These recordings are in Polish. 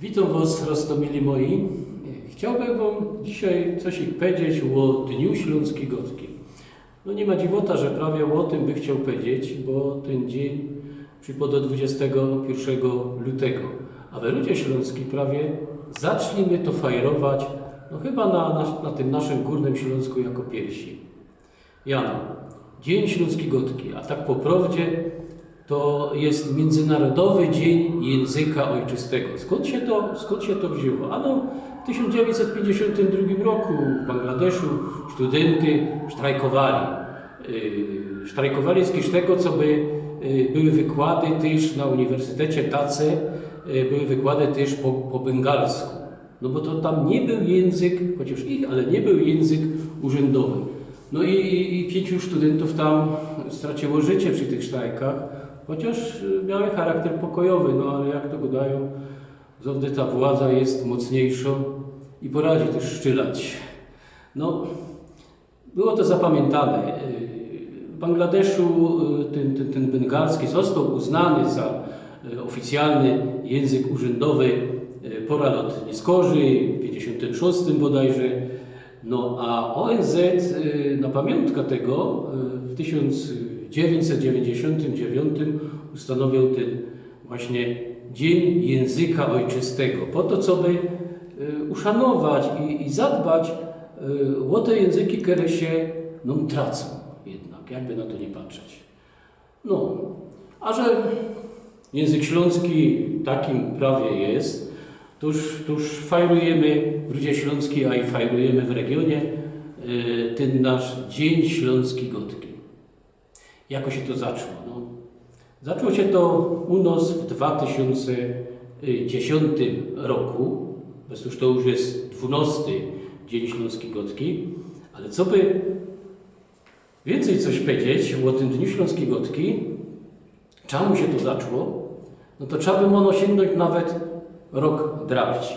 Witam Was, roztomili moi. Chciałbym Wam dzisiaj coś powiedzieć o Dniu Śląskiej Gotki. No nie ma dziwota, że prawie o tym by chciał powiedzieć, bo ten dzień przypada 21 lutego. A w Rudzie Śląskiej prawie zacznijmy to fajerować, no chyba na, na, na tym naszym Górnym Śląsku jako pierwsi. Jano, Dzień Śląskiej Gotki, a tak po prawdzie to jest Międzynarodowy Dzień Języka Ojczystego. Skąd się to, skąd się to wzięło? Ano, w 1952 roku w Bangladeszu studenty strajkowali. Yy, Strajkowali z tego, co by yy, były wykłady też na Uniwersytecie Tace, yy, były wykłady też po, po bengalsku. No bo to tam nie był język, chociaż ich, ale nie był język urzędowy. No i, i, i pięciu studentów tam straciło życie przy tych strajkach, Chociaż y, miały charakter pokojowy, no ale jak to gadają, zawsze ta władza jest mocniejsza i poradzi też szczylać. No, było to zapamiętane. Y, w Bangladeszu y, ten, ten, ten bengalski został uznany za oficjalny język urzędowy pora lotniskorzy w 56 bodajże. No a ONZ na pamiątkę tego w 1000 999 ustanowił ten właśnie Dzień Języka Ojczystego, po to, co by y, uszanować i, i zadbać y, o te języki, które się no, tracą jednak, jakby na to nie patrzeć. No, a że język śląski takim prawie jest, tuż, tuż fajrujemy w Rudzie Śląskiej, a i fajrujemy w regionie y, ten nasz Dzień Śląski Gotki. Jako się to zaczęło? No, zaczęło się to u nas w 2010 roku, już to już jest 12 Dzień Śląskiej Gotki, ale co by więcej coś powiedzieć o tym Dniu Śląskiej Gotki, czemu się to zaczęło, no to trzeba by ono sięgnąć nawet rok drabci.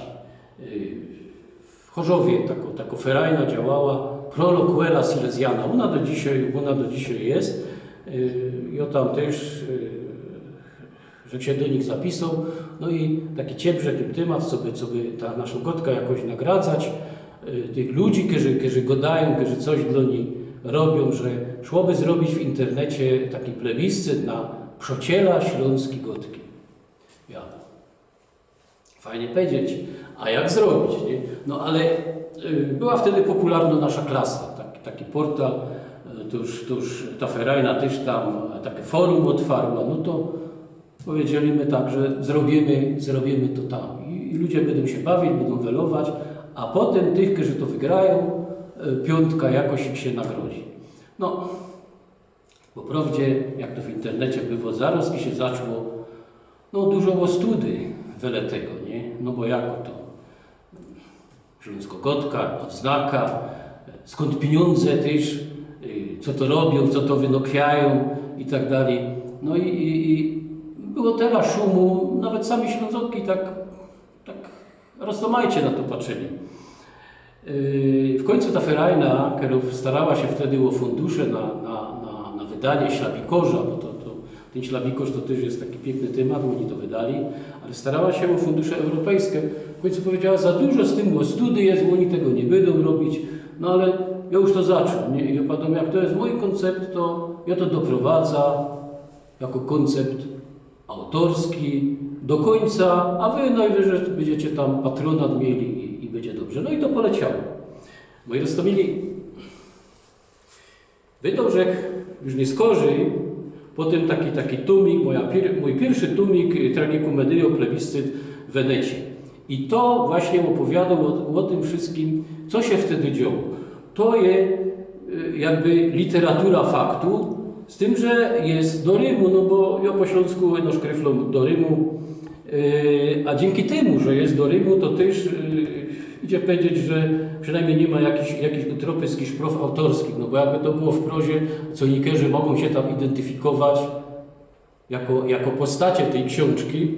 W Chorzowie tako, tako ferajna działała Proloquela Silesiana. Ona do dzisiaj, ona do dzisiaj jest. Yy, Ja tam też, yy, że się do nich zapisał. No i taki cieprzek im temat, co by, co by ta nasza gotka jakoś nagradzać. Yy, Tych ludzi, którzy, którzy gadają, którzy coś dla nich robią, że szłoby zrobić w internecie taki plebiscyt na przociela śląskiej gotki. Ja. Fajnie powiedzieć, a jak zrobić, nie? No ale y, była wtedy popularna nasza klasa, taki, taki portal, to już ta Ferajna też tam takie forum otwarła, no to powiedzieliśmy tak, że zrobimy, zrobimy to tam I, ludzie będą się bawić, będą welować, a potem tych, którzy to wygrają, y, piątka jakoś się nagrodzi. No, po prawdzie, jak to w internecie było, zaraz się zaczęło no dużo o study wiele tego, nie? No bo jako to Śląsko-Gotka, odznaka, skąd pieniądze też, co to robią, co to wynokwiają i tak dalej. No i, i, i było tyle szumu, nawet sami Ślązoki tak, tak roztomajcie na to patrzyli. Yy, W końcu ta ferajna, która starała się wtedy o fundusze na, na, na, na wydanie ślabikorza, bo to, to, ten ślabikorz to też jest taki piękny temat, oni to wydali, ale starała się o fundusze europejskie. W końcu powiedziała, za dużo z tym o studii jest, oni tego nie będą robić, no ale ja już to zaczął. Nie? I padam, jak to jest mój koncept, to ja to doprowadza jako koncept autorski do końca, a wy najwyżej będziecie tam patronat mieli i, i będzie dobrze. No i to poleciało. Moi roztomili, wydał rzek już nie skorzy, potem taki, taki tumik, moja, mój pierwszy tumik y, Tragikomedio plebiscyt w Wenecie. I to właśnie opowiadał o, o tym wszystkim, co się wtedy działo. To jest y, jakby literatura faktu, z tym, że jest do Rymu, no bo ja po śląsku no szkryflą do Rymu, yy, a dzięki temu, że jest do Rymu, to też yy, idzie powiedzieć, że przynajmniej nie ma jakichś, jakichś utropyskich szprof autorskich, no bo jakby to było w prozie, co nikerzy mogą się tam identyfikować jako, jako postacie tej książki,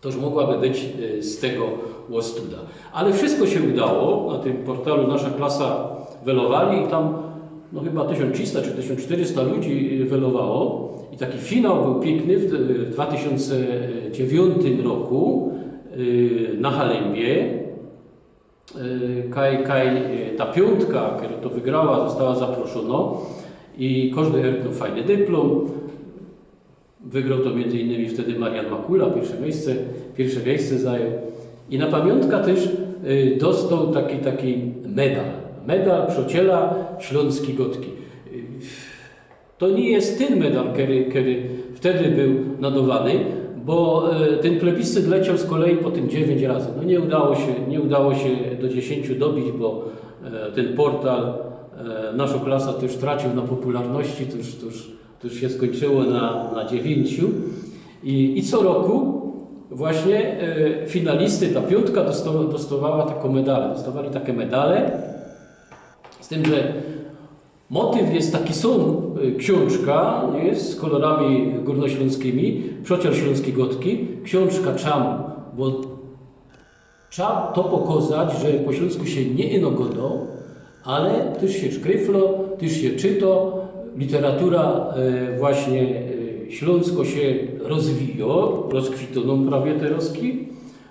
toż mogłaby być yy, z tego łostuda. Ale wszystko się udało, na tym portalu Nasza Klasa welowali i tam no chyba 1300 czy 1400 ludzi welowało i taki finał był piękny w w 2009 roku. y, na Halembie. Kaj, kaj, ta piątka, która to wygrała, została zaproszona i każdy erknął fajny dyplom. Wygrał to innymi wtedy Marian Makula, pierwsze miejsce, pierwsze miejsce zajął. I na pamiątkę też y, dostał taki, taki medal. Medal przyjaciela Śląski Gotki. Y, To nie jest ten medal, który, który wtedy był nadawany, bo e, ten plebiscyt leciał z kolei po tym 9 razy. No nie udało się, nie udało się do 10 dobić, bo e, ten portal, nasza klasa też tracił na popularności, to już, to już, się skończyło na, na 9. I, I co roku właśnie e, finalisty, ta piątka dostawa, dostawała taką medalę. Dostawali takie medale, z tym, że Motyw jest taki są y, książka nie, z kolorami górnośląskimi, przocier śląskiej gotki. Książka czemu? Bo trzeba to pokazać, że po śląsku się nie inogodą, ale też się szkryflo, też się czyto, literatura e, właśnie e, śląsko się rozwija, rozkwitoną prawie teroski.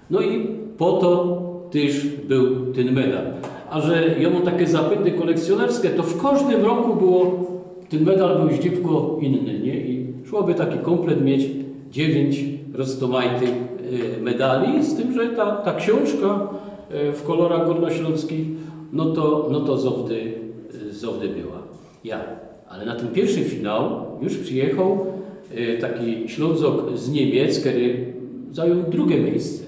No i po to też był ten medal. A że mam takie zapyty kolekcjonerskie, to w każdym roku było, ten medal był zdziwko inny, nie? I szłoby taki komplet mieć dziewięć roztomajtych e, medali, z tym, że ta, ta książka w kolorach górnośląskich, no to, no to zowdy, zowdy była. Ja. Ale na ten pierwszy finał już przyjechał e, taki Ślązok z Niemiec, który zajął drugie miejsce.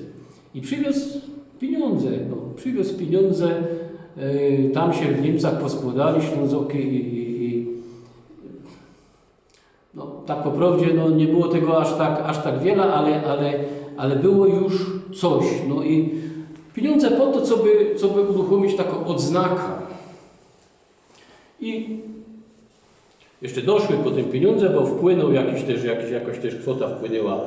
I przywiózł pieniądze. No, przywiózł pieniądze, e, tam się w Niemcach poskładali Ślązoki i no, tak po prawdzie no, nie było tego aż tak, aż tak wiele, ale, ale, ale było już coś. No i pieniądze po to, co by, co by uruchomić taką odznakę. I jeszcze doszły po tym pieniądze, bo wpłynął jakiś też, jakiś, jakoś też kwota wpłynęła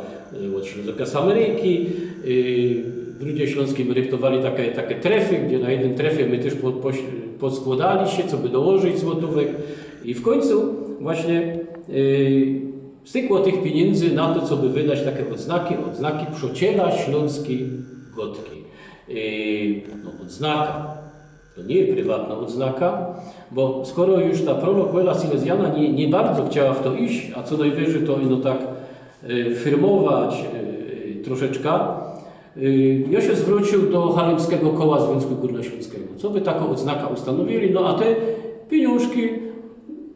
y, od Ślązoka z Ameryki. Y, W Rudzie Śląskim ryktowali takie, takie trefy, gdzie na jednym trefie my też po, po, poskładali się, co by dołożyć złotówek. I w końcu właśnie y, stykło tych pieniędzy na to, co by wydać takie odznaki, odznaki przociela śląskiej gotki. No, odznaka to nie jest prywatna odznaka, bo skoro już ta prolokwela silesiana nie, nie bardzo chciała w to iść, a co najwyżej to ino tak y, firmować y, troszeczkę, y, ja się zwrócił do Halemskiego Koła Związku Górnośląskiego. Co by taką odznakę ustanowili? No a te pieniążki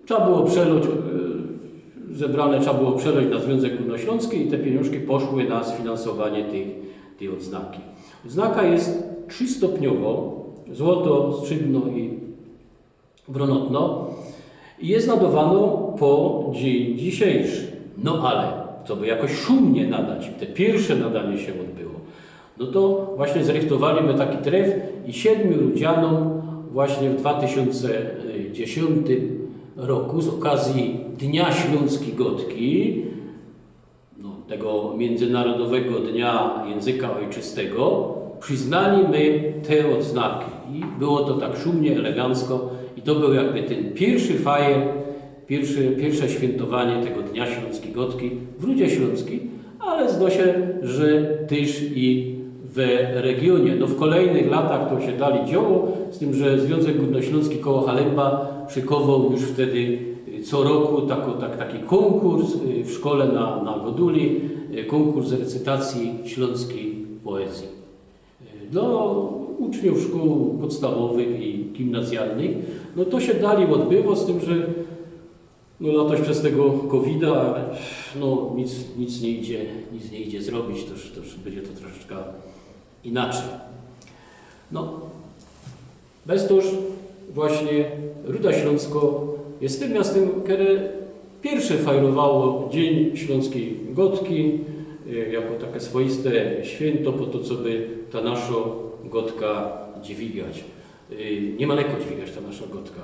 trzeba było przelać, y, zebrane trzeba było przelać na Związek Górnośląski i te pieniążki poszły na sfinansowanie tej, tej odznaki. Odznaka jest trzystopniowo, złoto, srebrno i brunatno i jest nadawano po dzień dzisiejszy. No ale, co by jakoś szumnie nadać, te pierwsze nadanie się odbyło, no to właśnie zrechtowaliśmy taki tref i siedmiu ludzianom właśnie w 2010 roku z okazji Dnia Śląskiej Gotki, no, tego Międzynarodowego Dnia Języka Ojczystego, przyznali my te odznaki. I było to tak szumnie, elegancko i to był jakby ten pierwszy fajer, pierwszy, pierwsze świętowanie tego Dnia Śląskiej Gotki w Rudzie Śląskiej, ale zdo się, że też i w regionie. No w kolejnych latach to się dalej działo, z tym, że Związek Górnośląski koło Halemba szykował już wtedy co roku tako, tak, taki konkurs y, w szkole na, na Goduli, y, konkurs recytacji śląskiej poezji. Y, Dla uczniów szkół podstawowych i gimnazjalnych, no to się dalej odbywa, z tym, że no latoś przez tego COVID-a, no nic, nic nie idzie, nic nie idzie zrobić, to już, to już będzie to troszeczkę inaczej. No, bez toż właśnie Ruda Śląsko jest tym miastem, które pierwsze fajrowało Dzień Śląskiej Gotki y, jako takie swoiste święto po to, co by ta nasza gotka dźwigać. Y, Nie ma lekko dźwigać ta nasza gotka.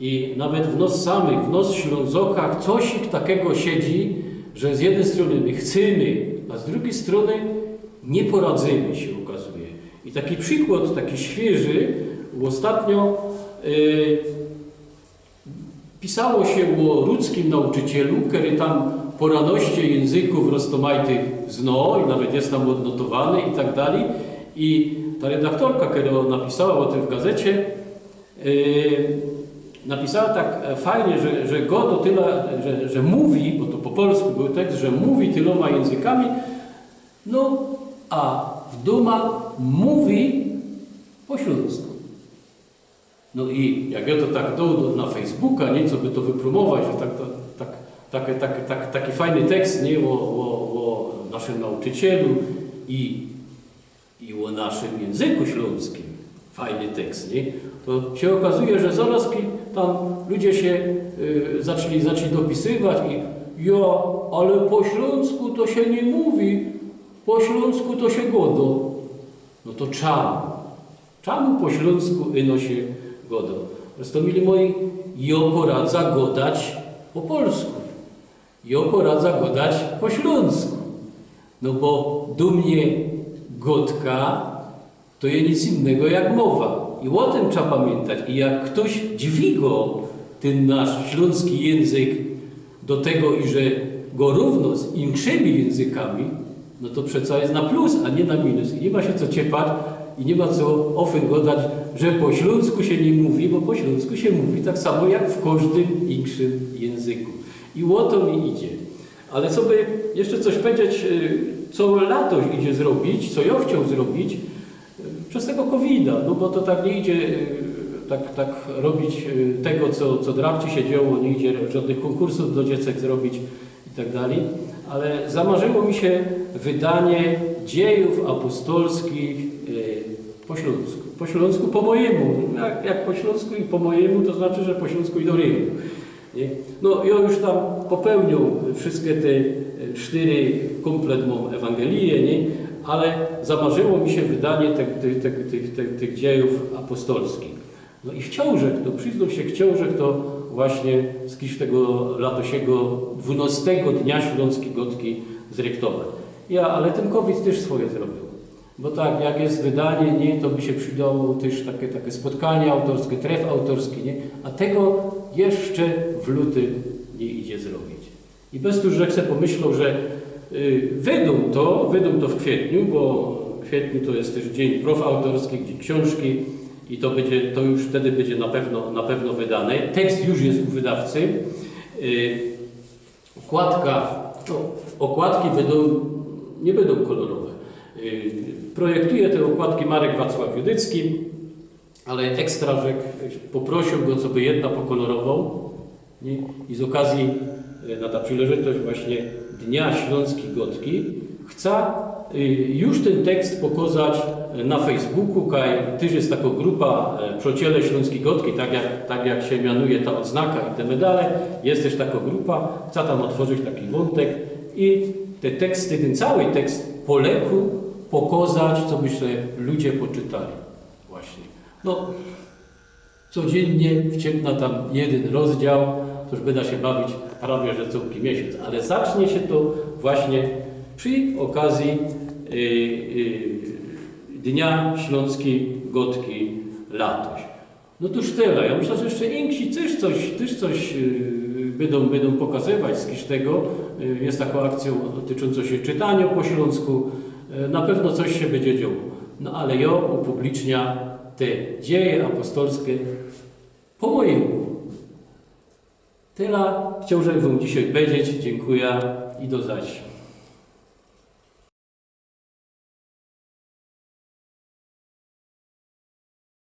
I nawet w nos samych, w nos Ślązokach coś takiego siedzi, że z jednej strony my chcemy, a z drugiej strony nie poradzimy się okazuje. I taki przykład, taki świeży, ostatnio y, pisało się o ludzkim nauczycielu, który tam poranoście języków roztomajtych zno i nawet jest tam odnotowany i tak dalej. I ta redaktorka, która napisała o tym w gazecie, yy, napisała tak e, fajnie, że, że go to tyle, że, że mówi, bo to po polsku był tekst, że mówi tyloma językami, no a w duma mówi po śląsku. No i jak ja to tak dał na Facebooka, nie, co by to wypromować, że tak, tak, tak, tak, tak, tak, taki fajny tekst, nie, o, o, o naszym nauczycielu i, i o naszym języku śląskim, fajny tekst, nie, to się okazuje, że zaraz tam ludzie się y, zaczęli, zaczęli dopisywać i ja, ale po śląsku to się nie mówi, po śląsku to się godo. No to czemu? Czemu po śląsku ino się godo? Zresztą, mili moi, jo poradza godać po polsku. Jo poradza godać po śląsku. No bo dumnie godka to jest nic innego jak mowa. I o tym trzeba pamiętać. I jak ktoś dźwigo ten nasz śląski język do tego, i że go równo z innymi językami, no to przeca jest na plus, a nie na minus. I nie ma się co ciepać i nie ma co ofyn godać, że po śląsku się nie mówi, bo po śląsku się mówi tak samo jak w każdym innym języku. I o to mi idzie. Ale co by jeszcze coś powiedzieć, y, co lato idzie zrobić, co ja chciał zrobić, y, przez tego covid no bo to tak nie idzie y, tak, tak robić y, tego, co, co drabci się działo, nie idzie żadnych konkursów do dziecek zrobić i tak dalej, ale zamarzyło mi się wydanie dziejów apostolskich po śląsku. Po śląsku po mojemu. Jak, jak po śląsku i po mojemu, to znaczy, że po śląsku i do Rymu. Nie? No ja już tam popełnił wszystkie te e, cztery komplet mam Ewangelię, nie? ale zamarzyło mi się wydanie tych, tych, tych, tych, dziejów apostolskich. No i chciał, że to, przyznał się, chciał, że to właśnie z kiś tego latosiego 12 dnia Śląskiej Gotki zrektować. Ja, ale ten COVID też swoje zrobił. Bo tak, jak jest wydanie, nie, to by się przydało też takie, takie spotkanie autorskie, tref autorski, nie? A tego jeszcze w lutym nie idzie zrobić. I bez tu, że chcę pomyślał, że wydą to, wydą to w kwietniu, bo w kwietniu to jest też dzień prof autorskich, dzień książki i to będzie, to już wtedy będzie na pewno, na pewno wydane. Tekst już jest u wydawcy. Y, okładka, no, okładki będą, nie będą kolorowe. Y, Projektuje te okładki Marek Wacław Judycki, ale ekstra, że poprosił go, co by jedna pokolorował. Nie? I z okazji y, na ta przyleżitość właśnie Dnia Śląskiej Gotki chce y, już ten tekst pokazać na Facebooku, kaj też jest taka grupa e, Przyjaciele Śląskiej Gotki, tak jak, tak jak się mianuje ta odznaka i te medale, jest też taka grupa, chce tam otworzyć taki wątek i te teksty, ten cały tekst po leku pokazać, co by sobie ludzie poczytali. Właśnie. No, codziennie wciepna tam jeden rozdział, to już będę się bawić prawie, że całki miesiąc, ale zacznie się to właśnie przy okazji y, y, Dnia Śląskiej Gotki Latoś. No to już tyle. Ja myślę, że jeszcze Inksi też coś, też coś yy, będą, będą pokazywać z tego. Jest taką akcją dotyczącą się czytania po śląsku. Na pewno coś się będzie działo. No ale ja upublicznia te dzieje apostolskie po mojemu. Tyle chciałbym Wam dzisiaj powiedzieć. Dziękuję i do zaś.